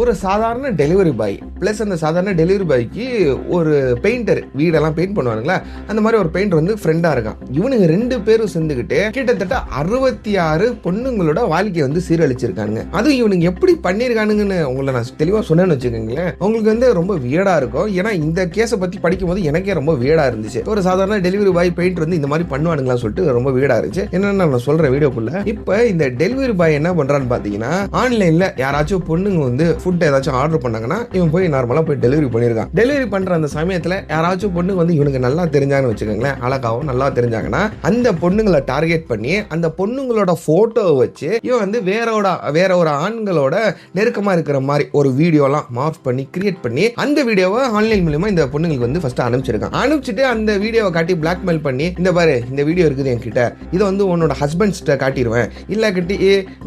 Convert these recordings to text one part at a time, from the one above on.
ஒரு சாதாரண delivery boy plus அந்த சாதாரண டெலிவரி பாய்க்கு ஒரு பெயிண்டர் வீடெல்லாம் பெயிண்ட் பண்ணுவானுங்களா அந்த மாதிரி ஒரு பெயிண்டர் வந்து ஃப்ரெண்டாக இருக்கான். இவனுங்க ரெண்டு பேரும் சேர்ந்துக்கிட்டு கிட்டத்தட்ட அறுபத்தி ஆறு பொண்ணுங்களோட வாழ்க்கையை வந்து சீரழிச்சிருக்கானுங்க. அதுவும் இவனுங்க எப்படி பண்ணியிருக்கானுங்கன்னு உங்களை நான் தெளிவாக சொன்னேன்னு வச்சுக்கோங்களேன். உங்களுக்கு வந்து ரொம்ப வியடாக இருக்கும். ஏன்னா இந்த கேஸை பற்றி படிக்கும்போது எனக்கே ரொம்ப வியடாக இருந்துச்சு. ஒரு சாதாரண டெலிவரி பாய் பெயிண்ட் வந்து இந்த மாதிரி பண்ணுவானுங்களான்னு சொல்லிட்டு ரொம்ப வியடாக இருந்துச்சு. என்னென்ன நான் சொல்கிறேன் வீடியோக்குள்ள. இப்போ இந்த டெலிவரி பாய் என்ன பண்ணுறான்னு பார்த்தீங்கன்னா ஆன்லைனில் யாராச்சும் பொண்ணுங்க வந்து ஃபுட் ஏதாச்சும் ஆர்டர் பண்ணாங்கன்னா இவன் போய் நார்மலாக போய் டெலிவரி பண்ணியிருக்கான் டெலிவரி பண்ணுற அந்த சமயத்தில் யாராச்சும் பொண்ணுங்க வந்து இவனுக்கு நல்லா தெரிஞ்சாங்கன்னு வச்சுக்கோங்களேன் அழகாவும் நல்லா தெரிஞ்சாங்கன்னா அந்த பொண்ணுங்களை டார்கெட் பண்ணி அந்த பொண்ணுங்களோட ஃபோட்டோவை வச்சு இவன் வந்து வேறோட வேற ஒரு ஆண்களோட நெருக்கமாக இருக்கிற மாதிரி ஒரு வீடியோலாம் மார்க் பண்ணி கிரியேட் பண்ணி அந்த வீடியோவை ஆன்லைன் மூலிமா இந்த பொண்ணுங்களுக்கு வந்து ஃபஸ்ட்டு அனுப்பிச்சிருக்கான். அனுப்பிச்சிட்டு அந்த வீடியோவை காட்டி பிளாக்மெயில் பண்ணி இந்த பாரு இந்த வீடியோ இருக்குது என்கிட்ட. இதை வந்து உன்னோட ஹஸ்பண்ட்ஸ்கிட்ட காட்டிடுவேன் இல்லை கட்டி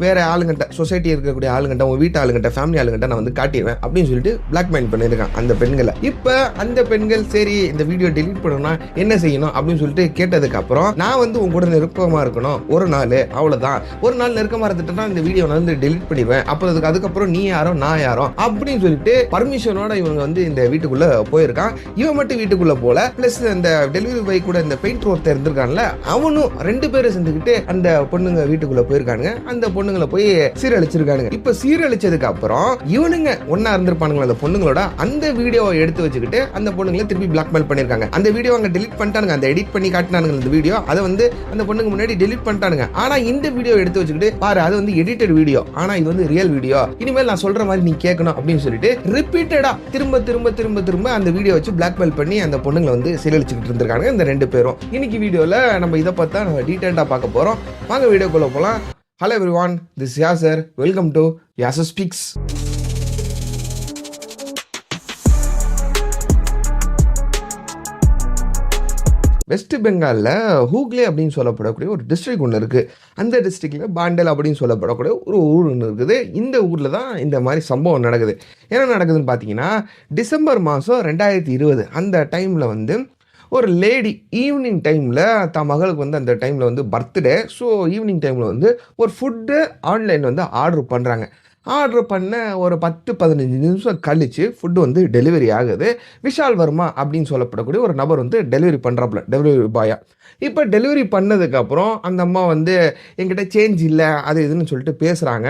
வேற ஆளுங்கிட்ட சொசைட்டி இருக்கக்கூடிய ஆளுங்கிட்ட உன் வீட்டு ஆளுங்கிட்ட ஃபேமிலி ஆளுங்கிட்ட நான் வந்து காட்டிடுவேன் அப்படின்னு சொல்லிட்டு பிளாக்மெயில் பண்ணியிருக்கான் அந்த பெண்களை. இப்போ அந்த பெண்கள் சரி இந்த வீடியோ டெலீட் பண்ணணும்னா என்ன செய்யணும் அப்படின்னு சொல்லிட்டு கேட்டதுக்கு அப்புறம் நான் வந்து உங்க கூட நெருக்கமாக இருக்கணும். ஒரு நாள் அவ்வளோதான் ஒரு நாள் நெருக்கமாக இருந்துட்டேன்னா இந்த வீடியோ நான் வந்து டெலீட் பண்ணிடுவேன். அப்புறம் அதுக்கு அதுக்கப்புறம் நீ யாரோ நான் யாரோ அப்படின்னு சொல்லிட்டு பர்மிஷனோட இவங்க வந்து இந்த வீட்டுக்குள்ள போயிருக்கான். இவன் மட்டும் வீட்டுக்குள்ள போல. பிளஸ் அந்த டெலிவரி பாய் கூட இந்த பெயிண்ட் ஒருத்தர் இருந்திருக்கான்ல அவனும் ரெண்டு பேரும் சேர்ந்துக்கிட்டு அந்த பொண்ணுங்க வீட்டுக்குள்ள போயிருக்கானுங்க. அந்த பொண்ணுங்களை போய் சீரழிச்சிருக்கானுங்க. இப்ப சீரழிச்சதுக்கு அப்புறம் இவனுங்க ஒன்னா இருந்திருப்பானுங்களா அந்த பொண்ணுங்களோட அந்த வீடியோவை எடுத்து வச்சுக்கிட்டு அந்த பொண்ணுங்களை திருப்பி பிளாக்மெயில் பண்ணிருக்காங்க அந்த வீடியோ அங்க டெலிட் பண்ணிட்டானுங்க அந்த எடிட் பண்ணி காட்டினானுங்க இந்த வீடியோ. அதை வந்து அந்த பொண்ணுங்க முன்னாடி டெலிட் பண்ணிட்டானுங்க. ஆனா இந்த வீடியோ எடுத்து வச்சுக்கிட்டு பாரு அது வந்து எடிட்டட் வீடியோ ஆனா இது வந்து ரியல் வீடியோ இனிமேல் நான் சொல்ற மாதிரி நீ கேட்கணும் அப்படின்னு சொல்லிட்டு ரிப்பீட்டடா திரும்ப திரும்ப திரும்ப திரும்ப அந்த வீடியோ வச்சு பிளாக்மெயில் பண்ணி அந்த பொண்ணுங்களை வந்து சீரழிச்சுக்கிட்டு இருந்திருக்காங்க இந்த ரெண்டு பேரும். இன்னைக்கு வீடியோல நம்ம இதை பார்த்தா நம்ம டீட்டெயிலாக பார்க்க போறோம். வாங்க வீடியோக்குள்ள போகலாம் hello everyone this Yasar welcome to Yasar speaks West பெங்காலில் ஹூக்லே அப்படின்னு சொல்லப்படக்கூடிய ஒரு டிஸ்ட்ரிக்ட் ஒன்று இருக்குது அந்த டிஸ்ட்ரிக்டில் பாண்டல் அப்படின்னு சொல்லப்படக்கூடிய ஒரு ஊர் ஒன்று இருக்குது. இந்த ஊரில் தான் இந்த மாதிரி சம்பவம் நடக்குது. என்ன நடக்குதுன்னு பார்த்தீங்கன்னா டிசம்பர் மாதம் ரெண்டாயிரத்தி இருபது அந்த டைமில் வந்து ஒரு லேடி ஈவினிங் டைமில் தான் மகளுக்கு வந்து அந்த டைமில் வந்து பர்த்டே ஸோ ஈவினிங் டைமில் வந்து ஒரு ஃபுட்டு ஆன்லைன் வந்து ஆர்டர் பண்ணுறாங்க ஆர்டர் பண்ண ஒரு பத்து பதினஞ்சு நிமிஷம் கழித்து ஃபுட்டு வந்து டெலிவரி ஆகுது. விஷால் வர்மா அப்படின்னு சொல்லப்படக்கூடிய ஒரு நபர் வந்து டெலிவரி பண்ணுறாப்புல டெலிவரி பாயா இப்போ டெலிவரி பண்ணதுக்கப்புறம் அந்த அம்மா வந்து என்கிட்ட சேஞ்ச் இல்லை அது இதுன்னு சொல்லிட்டு பேசுகிறாங்க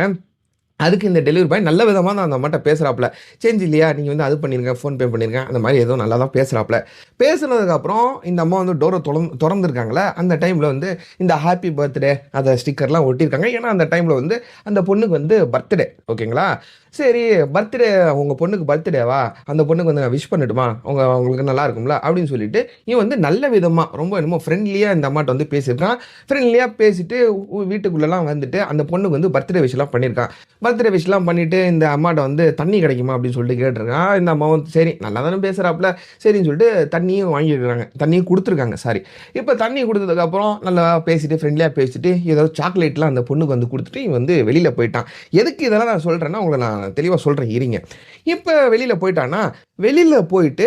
அதுக்கு இந்த டெலிவரி பாய் நல்ல விதமாக தான் அந்த அம்மாட்ட பேசுகிறாப்புல சேஞ்ச் இல்லையா? நீங்கள் வந்து அது பண்ணிருங்க ஃபோன் பே பண்ணியிருக்கேன் அந்த மாதிரி ஏதோ நல்லா தான் பேசுகிறாப்புல பேசுனதுக்கப்புறம் இந்த அம்மா வந்து டோரை தொடர்ந்து திறந்துருக்காங்களே அந்த டைமில் வந்து இந்த ஹாப்பி பர்த்டே அதை ஸ்டிக்கர்லாம் ஒட்டியிருக்காங்க. ஏன்னா அந்த டைமில் வந்து அந்த பொண்ணுக்கு வந்து பர்த்டே ஓகேங்களா சரி பர்த்டே உங்கள் பொண்ணுக்கு பர்த்டேவா அந்த பொண்ணுக்கு வந்து நான் விஷ் பண்ணட்டுமா? அவங்க அவங்களுக்கு நல்லா இருக்கும்ல? அப்படின்னு சொல்லிட்டு இவன் வந்து நல்ல விதமாக ரொம்ப என்னமோ ஃப்ரெண்ட்லியாக இந்த அம்மாட்ட வந்து பேசியிருக்கான் ஃப்ரெண்ட்லியாக பேசிட்டு ஊ- வீட்டுக்குள்ளெல்லாம் வந்துட்டு அந்த பொண்ணுக்கு வந்து பர்த்டே விஷயலாம் பண்ணியிருக்கான். பர்த்டே விஷயம்லாம் பண்ணிட்டு இந்த அம்மாட்ட வந்து தண்ணி கிடைக்குமா? அப்படின்னு சொல்லிட்டு கேட்டிருக்கான். இந்த அம்மாவும் வந்து சரி நல்லா தானே பேசுகிறாப்புல சரின்னு சொல்லிட்டு தண்ணியும் வாங்கியிருக்காங்க. தண்ணியும் கொடுத்துருக்காங்க சாரி இப்போ தண்ணி கொடுத்ததுக்கப்புறம் நல்லா பேசிட்டு ஃப்ரெண்ட்லியாக பேசிட்டு ஏதாவது சாக்லேட்லாம் அந்த பொண்ணுக்கு வந்து கொடுத்துட்டு இவன் வந்து வெளியில் போயிட்டான். எதுக்கு இதெல்லாம் நான் சொல்கிறேன்னா உங்களை நான் தெளிவாக சொல்கிறேன் இருங்க. இப்போ வெளியில் போயிட்டான்னா வெளியில் போயிட்டு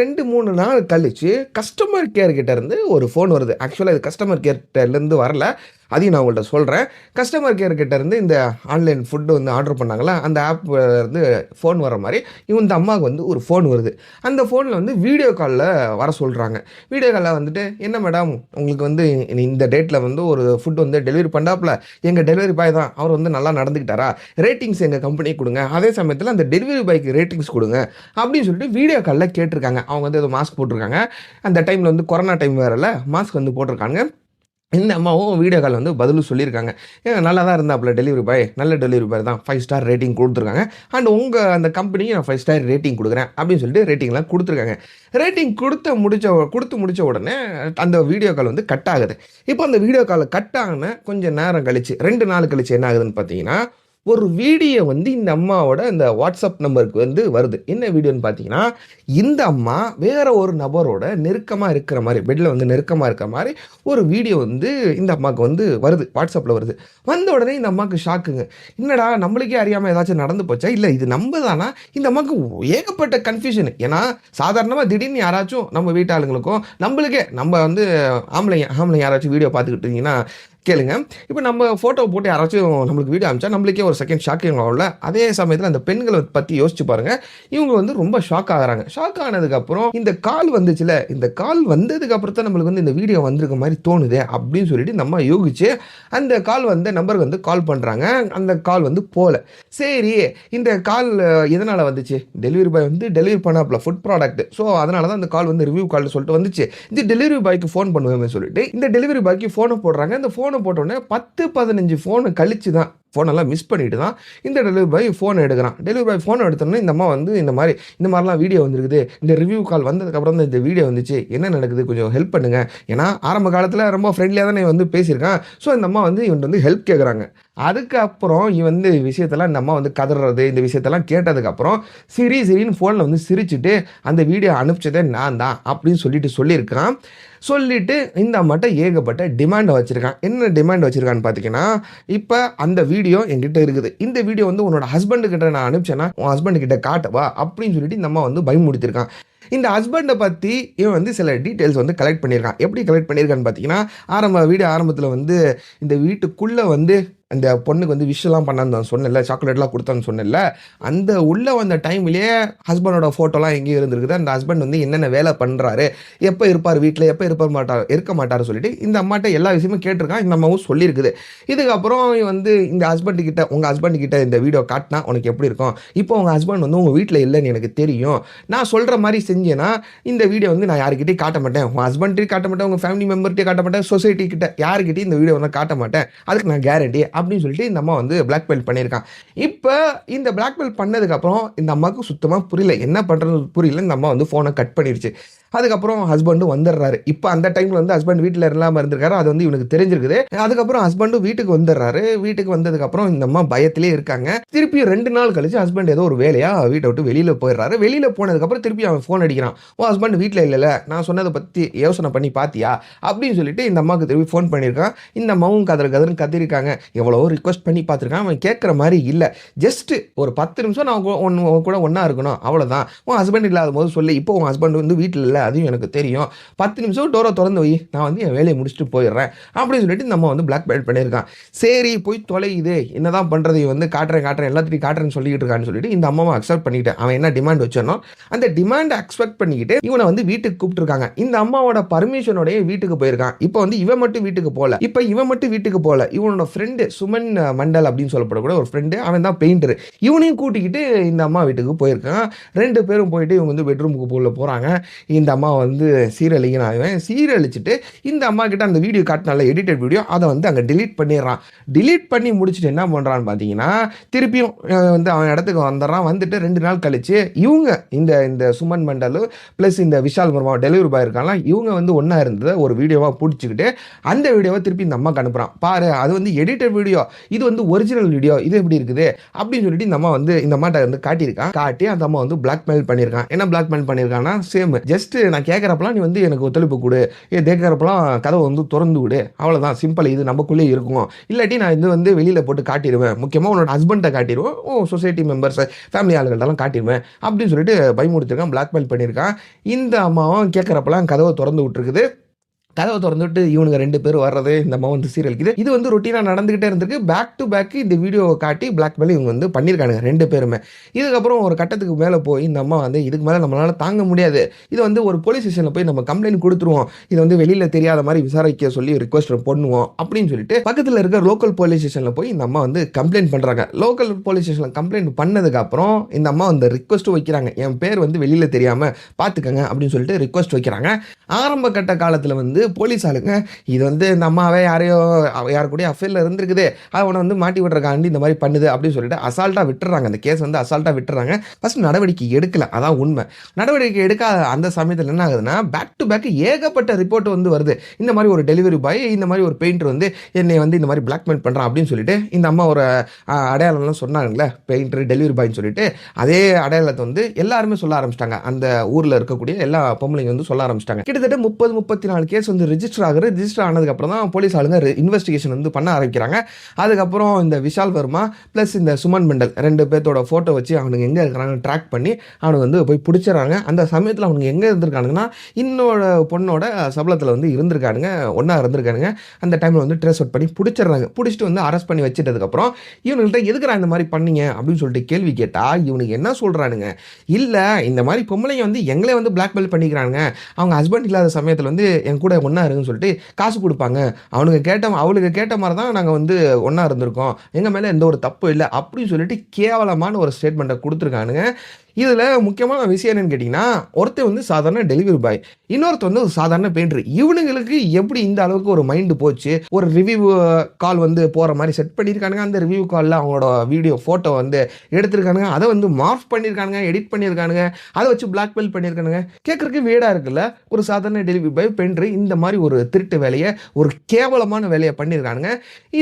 ரெண்டு மூணு நாள் கழித்து கஸ்டமர் கேர்கிட்ட இருந்து ஒரு ஃபோன் வருது. ஆக்சுவலாக இது கஸ்டமர் கேர்கிட்டலேருந்து வரல. அதையும் நான் உங்கள்கிட்ட சொல்கிறேன் கஸ்டமர் கேர்கிட்ட இருந்து இந்த ஆன்லைன் ஃபுட்டு வந்து ஆர்டர் பண்ணாங்களா? அந்த ஆப் இருந்து ஃபோன் வர மாதிரி இவன் இந்த அம்மாவுக்கு வந்து ஒரு ஃபோன் வருது. அந்த ஃபோனில் வந்து வீடியோ காலில் வர சொல்கிறாங்க வீடியோ காலில் வந்துட்டு என்ன மேடம் உங்களுக்கு வந்து இந்த டேட்டில் வந்து ஒரு ஃபுட் வந்து டெலிவரி பண்ணாப்புல? எங்கள் டெலிவரி பாய் தான். அவர் வந்து நல்லா நடந்துக்கிட்டாரா? ரேட்டிங்ஸ் எங்கள் கம்பெனிக்கு கொடுங்க. அதே சமயத்தில் அந்த டெலிவரி பாய்க்கு ரேட்டிங்ஸ் கொடுங்க. அப்படின்னு சொல்லிட்டு வீடியோ காலில் கேட்டிருக்காங்க. அவங்க வந்து ஏதோ மாஸ்க் போட்டிருக்காங்க. அந்த டைமில் வந்து கொரோனா டைம் வேறல மாஸ்க் வந்து போட்டிருக்காங்க இந்த அம்மாவும் வீடியோ கால் வந்து பதிலும் சொல்லியிருக்காங்க. ஏன் நல்லா தான் இருந்தாப்புல டெலிவரி பாய் நல்ல டெலிவரி பாய் தான். ஃபைவ் ஸ்டார் ரேட்டிங் கொடுத்துருக்காங்க. அண்ட் உங்கள் அந்த கம்பெனிக்கு நான் ஃபைவ் ஸ்டார் ரேட்டிங் கொடுக்குறேன் அப்படின்னு சொல்லிட்டு ரேட்டிங்லாம் கொடுத்துருக்காங்க. ரேட்டிங் கொடுத்த முடிச்ச கொடுத்து முடித்த உடனே அந்த வீடியோ கால் வந்து கட் ஆகுது. இப்போ அந்த வீடியோ கால் கட் ஆகின கொஞ்சம் நேரம் கழிச்சு ரெண்டு நாள் கழித்து என்ன ஆகுதுன்னு பார்த்தீங்கன்னா ஒரு வீடியோ வந்து இந்த அம்மாவோட இந்த வாட்ஸ்அப் நம்பருக்கு வந்து வருது. என்ன வீடியோன்னு பார்த்தீங்கன்னா இந்த அம்மா வேற ஒரு நபரோட நெருக்கமாக இருக்கிற மாதிரி பெட்டில் வந்து நெருக்கமாக இருக்கிற மாதிரி ஒரு வீடியோ வந்து இந்த அம்மாவுக்கு வந்து வருது வாட்ஸ்அப்பில் வருது. வந்த உடனே இந்த அம்மாவுக்கு ஷாக்குங்க. என்னடா நம்மளுக்கே அறியாமல் ஏதாச்சும் நடந்து போச்சா? இல்லை இது நம்ம தானா இந்த அம்மாவுக்கு ஏகப்பட்ட கன்ஃபியூஷன் ஏன்னா சாதாரணமாக திடீர்னு யாராச்சும் நம்ம வீட்டாளுங்களுக்கும் நம்மளுக்கே நம்ம வந்து ஆம்பளைங்க ஆம்பளைங்க யாராச்சும் வீடியோ பார்த்துக்கிட்டு இருந்தீங்கன்னா கேளுங்க. இப்போ நம்ம ஃபோட்டோ போட்டு யாராச்சும் நம்மளுக்கு வீடியோ அமைச்சா நம்மளுக்கே ஒரு செகண்ட் ஷாக்கிங் ஆகும்ல அதே சமயத்தில் அந்த பெண்களை பற்றி யோசிச்சு பாருங்க. இவங்க வந்து ரொம்ப ஷாக் ஆகிறாங்க. ஷாக் ஆனதுக்கப்புறம் இந்த கால் வந்துச்சுல இந்த கால் வந்ததுக்கு அப்புறம் தான் நம்மளுக்கு வந்து இந்த வீடியோ வந்திருக்க மாதிரி தோணுதே அப்படின்னு சொல்லிட்டு நம்ம யோகிச்சு அந்த கால் வந்த நம்பருக்கு வந்து கால் பண்ணுறாங்க அந்த கால் வந்து போகல சரி இந்த கால் எதனால் வந்துச்சு? டெலிவரி பாய் வந்து டெலிவரி பண்ணாப்ல ஃபுட் ப்ராடக்ட் ஸோ அதனால தான் அந்த கால் வந்து ரிவ்யூ கால் சொல்லிட்டு வந்துச்சு. இந்த டெலிவரி பாய்க்கு ஃபோன் பண்ணுவேன் சொல்லிட்டு இந்த டெலிவரி பாய்க்கு ஃபோனை போடுறாங்க. இந்த ஃபோன் போட்டோடனே பத்து பதினஞ்சு ஃபோனு கழிச்சு தான் ஃபோனெல்லாம் மிஸ் பண்ணிட்டு தான் இந்த டெலிவரி பாய் ஃபோன் எடுக்கிறான். டெலிவரி பாய் ஃபோன் எடுத்தோன்னே இந்த அம்மா வந்து இந்த மாதிரி இந்த மாதிரிலாம் வீடியோ வந்திருக்குது. இந்த ரிவ்யூ கால் வந்ததுக்கப்புறம் தான் இந்த வீடியோ வந்துச்சு. என்ன நடக்குது? கொஞ்சம் ஹெல்ப் பண்ணுங்க. ஏன்னா ஆரம்ப காலத்தில் ரொம்ப ஃப்ரெண்ட்லியாக தானே வந்து பேசியிருக்கான். ஸோ இந்த அம்மா வந்து இவன் வந்து ஹெல்ப் கேட்குறாங்க அதுக்கப்புறம் இவன் வந்து விஷயத்தெல்லாம் இந்த அம்மா வந்து கதறது இந்த விஷயத்தெல்லாம் கேட்டதுக்கப்புறம் சிரி சிரின்னு ஃபோனில் வந்து சிரிச்சுட்டு அந்த வீடியோ அனுப்பிச்சதே நான் தான் அப்படின்னு சொல்லிட்டு சொல்லியிருக்கான் சொல்லிட்டு இந்த அம்மாட்ட ஏகப்பட்ட டிமாண்டை வச்சுருக்கான். என்ன டிமாண்ட் வச்சுருக்கான்னு பார்த்தீங்கன்னா இப்போ அந்த வீடியோ வீடியோ என்கிட்ட இருக்குது. இந்த வீடியோ வந்து உன்னோட ஹஸ்பண்டு கிட்ட நான் அனுப்பிச்சேன்னா உன் ஹஸ்பண்டு கிட்ட காட்டவா அப்படின்னு சொல்லிட்டு இந்த அம்மா வந்து பயமுடுத்திருக்கான் இந்த ஹஸ்பண்டை பற்றி இவன் வந்து சில டீட்டெயில்ஸ் வந்து கலெக்ட் பண்ணியிருக்கான். எப்படி கலெக்ட் பண்ணியிருக்கான்னு பார்த்தீங்கன்னா ஆரம்ப வீடியோ ஆரம்பத்தில் வந்து இந்த வீட்டுக்குள்ளே வந்து அந்த பொண்ணுக்கு வந்து விஷயம்லாம் பண்ணான்னு சொன்னேன்ல சாக்லேட்லாம் கொடுத்தான்னு சொன்னேன்ல அந்த உள்ளே வந்த டைம்லேயே ஹஸ்பண்டோட ஃபோட்டோலாம் எங்கேயும் இருந்திருக்குது. அந்த ஹஸ்பண்ட் வந்து என்னென்ன வேலை பண்ணுறாரு எப்போ இருப்பார் வீட்டில் எப்போ இருப்ப மாட்டார் இருக்க மாட்டார் சொல்லிட்டு இந்த அம்மாட்ட எல்லா விஷயமும் கேட்டிருக்கான் இந்த அம்மாவும் சொல்லியிருக்குது. இதுக்கப்புறம் வந்து இந்த ஹஸ்பண்ட் கிட்ட உங்கள் ஹஸ்பண்ட் கிட்ட இந்த வீடியோ காட்டினா உனக்கு எப்படி இருக்கும்? இப்போ உங்கள் ஹஸ்பண்ட் வந்து உங்கள் வீட்டில் இல்லைன்னு எனக்கு தெரியும். நான் சொல்கிற மாதிரி செஞ்சேன்னா இந்த வீடியோ வந்து நான் யாருக்கிட்டையும் காட்ட மாட்டேன். உங்கள் ஹஸ்பண்ட்டையும் காட்ட மாட்டேன் உங்கள் ஃபேமிலி மெம்பர்கிட்டையும் காட்ட மாட்டேன் சொசைட்டி கிட்ட யாருக்கிட்டையும் இந்த வீடியோ வந்து காட்ட மாட்டேன். அதுக்கு நான் கேரண்டி அப்படின்னு சொல்லிட்டு இந்த அம்மா வந்து பிளாக்மெயில் பண்ணியிருக்கான் இப்போ இந்த பிளாக்மெயில் பண்ணதுக்கப்புறம் இந்த அம்மாவுக்கு சுத்தமாக புரியல. என்ன பண்ணுறது புரியல. இந்த அம்மா வந்து ஃபோனை கட் பண்ணிடுச்சு அதுக்கப்புறம் ஹஸ்பண்டும் வந்துடுறாரு. இப்போ அந்த டைமில் வந்து ஹஸ்பண்ட் வீட்டில் இல்லாமல் இருந்திருக்காரு? அது வந்து இவனுக்கு தெரிஞ்சிருக்குது. அதுக்கப்புறம் ஹஸ்பண்டும் வீட்டுக்கு வந்துடுறாரு. வீட்டுக்கு வந்ததுக்கப்புறம் இந்த அம்மா பயத்திலே இருக்காங்க. திருப்பி ரெண்டு நாள் கழிச்சு ஹஸ்பண்ட் ஏதோ ஒரு வேலையாக வீட்டை விட்டு வெளியில் போயிடுறாரு. வெளியில் போனதுக்கப்புறம் திருப்பி அவன் ஃபோன் அடிக்கிறான். ஓ ஹஸ்பண்ட் வீட்டில் இல்லைல்ல. நான் சொன்னதை பற்றி யோசனை பண்ணி பார்த்தியா அப்படின்னு சொல்லிட்டு இந்த அம்மாவுக்கு திருப்பி ஃபோன் பண்ணியிருக்கான். இந்த அம்மாவும் கதறு கதர்னு கத்திருக்காங்க. எவ்வளவோ ரிக்வஸ்ட் பண்ணி பார்த்துருக்கான் அவன் கேட்குற மாதிரி இல்லை. ஜஸ்ட் ஒரு பத்து நிமிஷம் நான் உன் உன் கூட ஒன்றா இருக்கணும். அவ்வளோதான் உன் ஹஸ்பண்ட் இல்லாத போது சொல்லி. இப்போ உன் ஹஸ்பண்ட் வந்து வீட்டில் இல்லை. அதையும் எனக்கு தெரியும். பத்து நிமிஷம் டோரை திறந்து வை. நான் வந்து என் வேலையை முடிச்சுட்டு போயிடுறேன். அப்படின்னு சொல்லிட்டு நம்ம வந்து பிளாக் பெல்ட் பண்ணியிருக்கான். சரி போய் தொலையுது என்னதான் பண்ணுறது வந்து காட்டுறேன் காட்டுறேன் எல்லாத்தையும் காட்டுறேன்னு சொல்லிக்கிட்டு இருக்கான்னு சொல்லிட்டு இந்த அம்மாவை அக்செப்ட் பண்ணிட்டேன் அவன் என்ன டிமாண்ட் வச்சானோ அந்த டிமாண்டை அக்செப்ட் பண்ணிக்கிட்டு இவனை வந்து வீட்டுக்கு கூப்பிட்டுருக்காங்க. இந்த அம்மாவோட பர்மிஷனோடய வீட்டுக்கு போயிருக்கான். இப்போ வந்து இவன் மட்டும் வீட்டுக்கு போகல. இப்போ இவன் மட்டும் வீட்டுக்கு போகல. இவனோட ஃப்ரெண்டு சுமன் மண்டல் அப்படின்னு சொல்லப்படக்கூட ஒரு ஃப்ரெண்டு அவன் தான் பெயிண்டர் இவனையும் கூட்டிக்கிட்டு இந்த அம்மா வீட்டுக்கு போயிருக்கான். ரெண்டு பேரும் போயிட்டு இவங்க வந்து பெட்ரூமுக்கு போகல போகிறாங்க இந்த அம்மா வந்து சீரழிக்கிறான். சீரழிச்சிட்டு இந்த அம்மா கிட்ட அந்த வீடியோ காட்டினால எடிட்டட் வீடியோ அதை வந்து அங்கே டிலீட் பண்ணிடுறான். டிலீட் பண்ணி முடிச்சுட்டு என்ன பண்ணுறான்னு பார்த்தீங்கன்னா திருப்பியும் வந்து அவன் இடத்துக்கு வந்துடுறான். வந்துட்டு ரெண்டு நாள் கழிச்சு இவங்க இந்த இந்த சுமன் மண்டலு ப்ளஸ் இந்த விஷால் வர்மா டெலிவரி பாய் இருக்காங்களா இவங்க வந்து ஒன்றா இருந்ததை ஒரு வீடியோவாக பிடிச்சிக்கிட்டு அந்த வீடியோவை திருப்பி இந்த அம்மாக்கு அனுப்புகிறான் பாரு அது வந்து எடிட்டட் வீடியோ இது வந்து ஒரிஜினல் வீடியோ இது எப்படி இருக்குது? அப்படின்னு சொல்லிட்டு இந்த அம்மா வந்து இந்த அம்மாட்ட வந்து காட்டியிருக்கான். காட்டி அந்த அம்மா வந்து பிளாக்மெயில் பண்ணியிருக்கான். என்ன பிளாக்மெயில் பண்ணியிருக்கான்னா சேம் ஜஸ்ட் நான் கேட்குறப்பெல்லாம் நீ வந்து எனக்கு ஒத்துழைப்பு கொடு. ஏ கேட்குறப்பெல்லாம் கதவை வந்து திறந்து விடு. அவ்வளோதான் சிம்பிள் இது. நமக்குள்ளே இருக்கும். இல்லாட்டி நான் இது வந்து வெளியில் போட்டு காட்டிடுவேன் முக்கியமாக உன்னோட ஹஸ்பண்டை காட்டிடுவேன் ஓ சொசைட்டி மெம்பர்ஸை ஃபேமிலி ஆளுகள்டெல்லாம் காட்டிடுவேன் அப்படின்னு சொல்லிட்டு பயமுடுத்திருக்கான் பிளாக்மெயில் பண்ணியிருக்கான். இந்த அம்மாவும் கேட்குறப்பெல்லாம் கதவை திறந்து விட்டுருக்குது. கதவை திறந்துட்டு இவனுங்க ரெண்டு பேர் வர்றது இந்த அம்மா வந்து சீரியல் இது இது வந்து ரொட்டீனாக நடந்துகிட்டே இருந்திருக்கு. பேக் டு பேக் இந்த வீடியோவை காட்டி பிளாக்மெயில் இவங்க வந்து பண்ணியிருக்கானுங்க ரெண்டு பேருமே. இதுக்கப்புறம் ஒரு கட்டத்துக்கு மேலே போய் இந்த அம்மா வந்து இதுக்கு மேலே நம்மளால தாங்க முடியாது. இது வந்து ஒரு போலீஸ் ஸ்டேஷனில் போய் நம்ம கம்ப்ளைண்ட் கொடுத்துருவோம். இதை வந்து வெளியில் தெரியாத மாதிரி விசாரிக்க சொல்லி ரிக்வஸ்ட் பண்ணுவோம் அப்படின்னு சொல்லிட்டு பக்கத்தில் இருக்க லோக்கல் போலீஸ் ஸ்டேஷனில் போய் இந்த அம்மா வந்து கம்ப்ளைண்ட் பண்ணுறாங்க லோக்கல் போலீஸ் ஸ்டேஷனில் கம்ப்ளைண்ட் பண்ணதுக்கப்புறம் இந்த அம்மா அந்த ரிக்வஸ்ட் வைக்கிறாங்க. என் பேர் வந்து வெளியில் தெரியாமல் பார்த்துக்கங்க அப்படின்னு சொல்லிட்டு ரிக்வஸ்ட் வைக்கிறாங்க. ஆரம்ப கட்ட காலத்தில் வந்து போலீஸ் ஆளுங்க. இது வந்து இந்த அம்மாவே யாரையோ அவ- யார் கூட அஃபேரில் இருந்திருக்குது. அவனை வந்து மாட்டி விடுறக்காண்டி இந்த மாதிரி பண்ணுது அப்படின்னு சொல்லிட்டு அசால்ட்டாக விட்டுறாங்க. அந்த கேஸ் வந்து அசால்ட்டாக விட்டுறாங்க. ஃபர்ஸ்ட் நடவடிக்கை எடுக்கல. அதான் உண்மை. நடவடிக்கை எடுக்காத அந்த சமயத்தில் என்ன ஆகுதுன்னா பேக் டு பேக் ஏகப்பட்ட ரிப்போர்ட் வந்து வருது. இந்த மாதிரி ஒரு டெலிவரி பாய் இந்த மாதிரி ஒரு பெயிண்டர் வந்து என்னை வந்து இந்த மாதிரி பிளாக்மெயில் பண்ணுறான் அப்படின்னு சொல்லிட்டு இந்த அம்மா ஒரு அடையாளம்லாம் சொன்னாங்களே பெயிண்டர் டெலிவரி பாய்னு சொல்லிட்டு அதே அடையாளத்தை வந்து எல்லாருமே சொல்ல ஆரம்பிச்சிட்டாங்க. அந்த ஊரில் இருக்கக்கூடிய எல்லா பொம்பளைங்க வந்து சொல்ல ஆரம்பிச்சிட்டாங்க. கிட்டத்தட்ட முப்பது முப்பத்தி நாலு கேஸ் வந்து ரிஜிஸ்டர் ஆகுது. ரிஜிஸ்டர் ஆனதுக்கப்புறம் தான் போலீஸ் ஆளுங்க இன்வெஸ்டிகேஷன் வந்து பண்ண ஆரம்பிக்கிறாங்க. அதுக்கப்புறம் இந்த விஷால் வர்மா ப்ளஸ் இந்த சுமன் மண்டல் ரெண்டு பேர்த்தோட ஃபோட்டோ வச்சு அவனுங்க எங்கே இருக்கிறாங்க ட்ராக் பண்ணி அவனுக்கு வந்து போய் பிடிச்சிடறாங்க. அந்த சமயத்தில் அவனுங்க எங்கே இருந்திருக்கானுங்கன்னா இன்னோட பொண்ணோட சபலத்தில் வந்து இருந்திருக்கானுங்க ஒன்றா இருந்திருக்கானுங்க. அந்த டைமில் வந்து ட்ரெஸ் அவுட் பண்ணி பிடிச்சிடுறாங்க. பிடிச்சிட்டு வந்து அரெஸ்ட் பண்ணி வச்சிட்டதுக்கப்புறம் இவனுக்கிட்ட எதுக்குறா இந்த மாதிரி பண்ணீங்க? அப்படின்னு சொல்லிட்டு கேள்வி கேட்டால் இவனுக்கு என்ன சொல்கிறானுங்க இல்லை இந்த மாதிரி பொம்பளைங்க வந்து எங்களே வந்து பிளாக்மெயில் பண்ணிக்கிறானுங்க. அவங்க ஹஸ்பண்ட் இல்லாத சமயத்தில் வந்து என் கூட ஒன்றா இருக்குன்னு சொல்லிட்டு காசு கொடுப்பாங்க. அவனுக்கு கேட்ட அவளுக்கு கேட்ட மாதிரி தான் நாங்கள் வந்து ஒன்றா இருந்திருக்கோம். எங்கள் மேலே எந்த ஒரு தப்பு இல்லை. அப்படின்னு சொல்லிட்டு கேவலமான ஒரு ஸ்டேட்மெண்ட்டை கொடுத்துருக்கானுங்க. இதில் முக்கியமான விஷயம் என்னன்னு கேட்டிங்கன்னா ஒருத்தர் வந்து சாதாரண டெலிவரி பாய் இன்னொருத்தர் வந்து ஒரு சாதாரண பெயிண்டர் இவனுங்களுக்கு எப்படி இந்த அளவுக்கு ஒரு மைண்டு போச்சு? ஒரு ரிவ்யூ கால் வந்து போகிற மாதிரி செட் பண்ணியிருக்கானுங்க. அந்த ரிவ்யூ காலில் அவங்களோட வீடியோ ஃபோட்டோ வந்து எடுத்திருக்கானுங்க. அதை வந்து மார்ஃப் பண்ணியிருக்கானுங்க எடிட் பண்ணியிருக்கானுங்க. அதை வச்சு பிளாக்மெயில் பண்ணியிருக்கானுங்க. கேட்குறதுக்கு வீடாக இருக்குல்ல? ஒரு சாதாரண டெலிவரி பாய் பெயிண்டர் இந்த மாதிரி ஒரு திருட்டு வேலையை ஒரு கேவலமான வேலையை பண்ணியிருக்கானுங்க.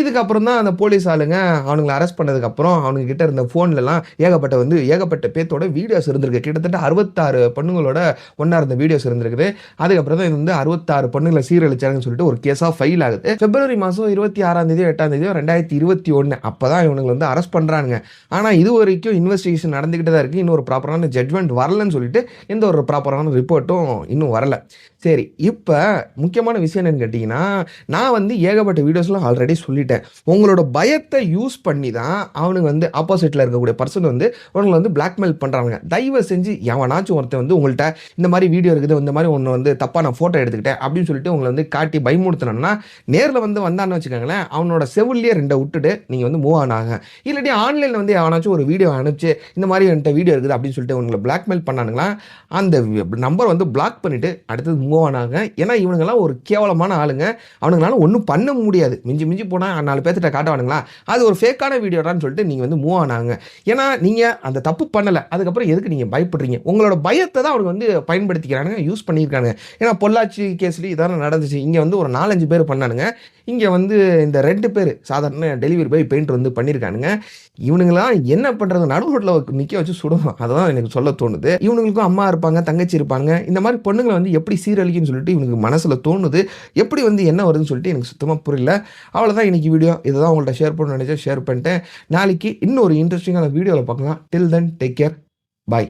இதுக்கப்புறம் தான் அந்த போலீஸ் ஆளுங்க அவனுங்களை அரெஸ்ட் பண்ணதுக்கப்புறம் அவனுங்க கிட்ட இருந்த ஃபோன்லலாம் ஏகப்பட்ட வந்து ஏகப்பட்ட பேத்தோட வீடியோஸ் இருந்திருக்கு. கிட்டத்தட்ட அறுபத்தாறு பொண்ணுங்களோட ஒன்றா இருந்த வீடியோஸ் இருந்திருக்குது. அதுக்கப்புறம் தான் இது வந்து அறுபத்தாறு பொண்ணுங்களை சீரழிச்சாங்கன்னு சொல்லிட்டு ஒரு கேஸாக ஃபைல் ஆகுது. பிப்ரவரி மாதம் இருபத்தி ஆறாம் தேதியோ எட்டாம் தேதியோ ரெண்டாயிரத்தி இருபத்தி ஒன்று அப்போ தான் இவனுங்களை வந்து அரெஸ்ட் பண்ணுறாங்க ஆனால் இது வரைக்கும் இன்வெஸ்டிகேஷன் நடந்துக்கிட்டு தான் இருக்குது இன்னும் ஒரு ப்ராப்பரான ஜட்மெண்ட் வரலன்னு சொல்லிட்டு எந்த ஒரு ப்ராப்பரான ரிப்போர்ட்டும் இன்னும் வரல. சரி இப்போ முக்கியமான விஷயம் என்னன்னு கேட்டிங்கன்னா நான் வந்து ஏகப்பட்ட வீடியோஸ்லாம் ஆல்ரெடி சொல்லிட்டேன். உங்களோட பயத்தை யூஸ் பண்ணி தான் அவனுங்க வந்து ஆப்போசிட்டில் இருக்கக்கூடிய பர்சன் வந்து உங்களை வந்து பிளாக்மெயில் பண்ணுறாங்க தயவு செஞ்சு எவனாச்சும் ஒருத்தன் வந்து உங்கள்கிட்ட இந்த மாதிரி வீடியோ இருக்குது இந்த மாதிரி ஒன்று வந்து தப்பாக நான் ஃபோட்டோ எடுத்துக்கிட்டேன் அப்படின்னு சொல்லிட்டு உங்களை வந்து காட்டி பயமுடுத்தினோம்னா நேரில் வந்து வந்தான்னு வச்சுக்கோங்களேன் அவனோட செவிலியே ரெண்டை விட்டுட்டு நீங்கள் வந்து மூவ் ஆன் ஆக இல்லாட்டி ஆன்லைனில் வந்து எவனாச்சும் ஒரு வீடியோ அனுப்பிச்சு இந்த மாதிரி என்கிட்ட வீடியோ இருக்குது அப்படின்னு சொல்லிட்டு உங்களை பிளாக்மெயில் பண்ணானுங்களா அந்த நம்பர் வந்து பிளாக் பண்ணிவிட்டு அடுத்தது மூவ் ஆனாங்க ஏன்னா இவனுங்கெல்லாம் ஒரு கேவலமான ஆளுங்க. அவனுங்களால ஒன்றும் பண்ண முடியாது. மிஞ்சி மிஞ்சி போனால் நாலு பேர்த்திட்ட காட்டுவானுங்களா? அது ஒரு ஃபேக்கான வீடியோடான்னு சொல்லிட்டு நீங்கள் வந்து மூவ் ஆனாங்க ஏன்னா நீங்கள் அந்த தப்பு பண்ணலை. அதுக்கப்புறம் எதுக்கு நீங்கள் பயப்படுறீங்க? உங்களோட பயத்தை தான் அவனுங்க வந்து பயன்படுத்திக்கிறானுங்க யூஸ் பண்ணியிருக்காங்க ஏன்னா பொள்ளாச்சி கேஸ்லேயும் இதான நடந்துச்சு. இங்கே வந்து ஒரு நாலஞ்சு பேர் பண்ணானுங்க. இங்கே வந்து இந்த ரெண்டு பேர் சாதாரண டெலிவரி பாய் பெயிண்ட் வந்து பண்ணியிருக்கானுங்க இவனுங்களாம் என்ன பண்ணுறது நடுவோட்டில் நிற்க வச்சு சுடுவோம் அதுதான் எனக்கு சொல்ல தோணுது. இவனுங்களுக்கும் அம்மா இருப்பாங்க தங்கச்சி இருப்பாங்க இந்த மாதிரி பொண்ணுங்களை வந்து எப்படி சீரழிக்குன்னு சொல்லிட்டு இவனுக்கு மனசில் தோணுது. எப்படி வந்து என்ன வருதுன்னு சொல்லிட்டு எனக்கு சுத்தமாக புரியல. அவ்வளோதான் இன்னைக்கு வீடியோ இதை தான் உங்கள்கிட்ட ஷேர் பண்ண நினச்சா ஷேர் பண்ணிட்டேன். நாளைக்கு இன்னொரு இன்ட்ரெஸ்டிங்கான வீடியோவில் பார்க்கலாம். டில் தென் டேக் கேர்